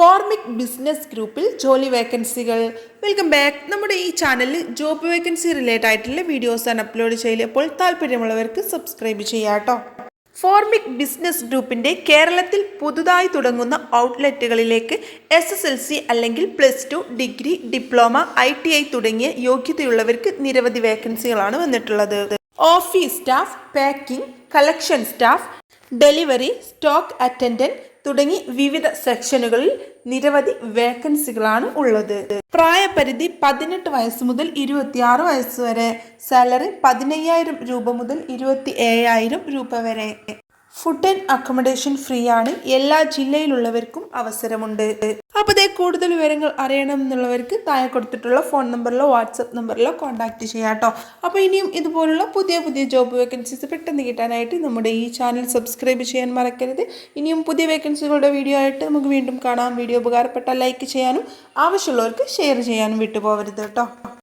Formic business ഗ്രൂപ്പിൽ ജോലി വേക്കൻസികൾ. വെൽക്കം ബാക്ക് നമ്മുടെ ഈ ചാനലിൽ ജോബ് വേക്കൻസി റിലേറ്റഡ് ആയിട്ടുള്ള വീഡിയോസാണ് അപ്ലോഡ് ചെയ്യൽ അപ്പോൾ താല്പര്യമുള്ളവർക്ക് സബ്സ്ക്രൈബ് ചെയ്യാം കേട്ടോ ഫോർമിക് ബിസിനസ് ഗ്രൂപ്പിന്റെ കേരളത്തിൽ പുതുതായി തുടങ്ങുന്ന ഔട്ട്ലെറ്റുകളിലേക്ക് എസ് എസ് എൽ സി അല്ലെങ്കിൽ plus two degree diploma I T I തുടങ്ങിയ യോഗ്യതയുള്ളവർക്ക് നിരവധി വേക്കൻസികളാണ് വന്നിട്ടുള്ളത്. Office staff packing collection staff delivery stock attendant തുടങ്ങി വിവിധ സെക്ഷനുകളിൽ നിരവധി വേക്കൻസികളാണ് ഉള്ളത്. പ്രായപരിധി പതിനെട്ട് വയസ്സ് മുതൽ ഇരുപത്തിയാറ് വയസ്സ് വരെ. സാലറി പതിനയ്യായിരം രൂപ മുതൽ ഇരുപത്തി ഏഴായിരം രൂപ വരെ. ഫുഡ് ആൻഡ് അക്കോമഡേഷൻ ഫ്രീ ആണ്. എല്ലാ ജില്ലയിലുള്ളവർക്കും അവസരമുണ്ട്. അപ്പോൾ ഇതേ കൂടുതൽ വിവരങ്ങൾ അറിയണം എന്നുള്ളവർക്ക് താഴെ കൊടുത്തിട്ടുള്ള ഫോൺ നമ്പറിലോ വാട്സപ്പ് നമ്പറിലോ കോൺടാക്ട് ചെയ്യാം കേട്ടോ. അപ്പോൾ ഇനിയും ഇതുപോലുള്ള പുതിയ പുതിയ ജോബ് വേക്കൻസീസ് പെട്ടെന്ന് കിട്ടാനായിട്ട് നമ്മുടെ ഈ ചാനൽ സബ്സ്ക്രൈബ് ചെയ്യാൻ മറക്കരുത്. ഇനിയും പുതിയ വേക്കൻസികളുടെ വീഡിയോ ആയിട്ട് നമുക്ക് വീണ്ടും കാണാം. വീഡിയോ ഉപകാരപ്പെട്ട ലൈക്ക് ചെയ്യാനും ആവശ്യമുള്ളവർക്ക് ഷെയർ ചെയ്യാനും വിട്ടുപോകരുത് കേട്ടോ.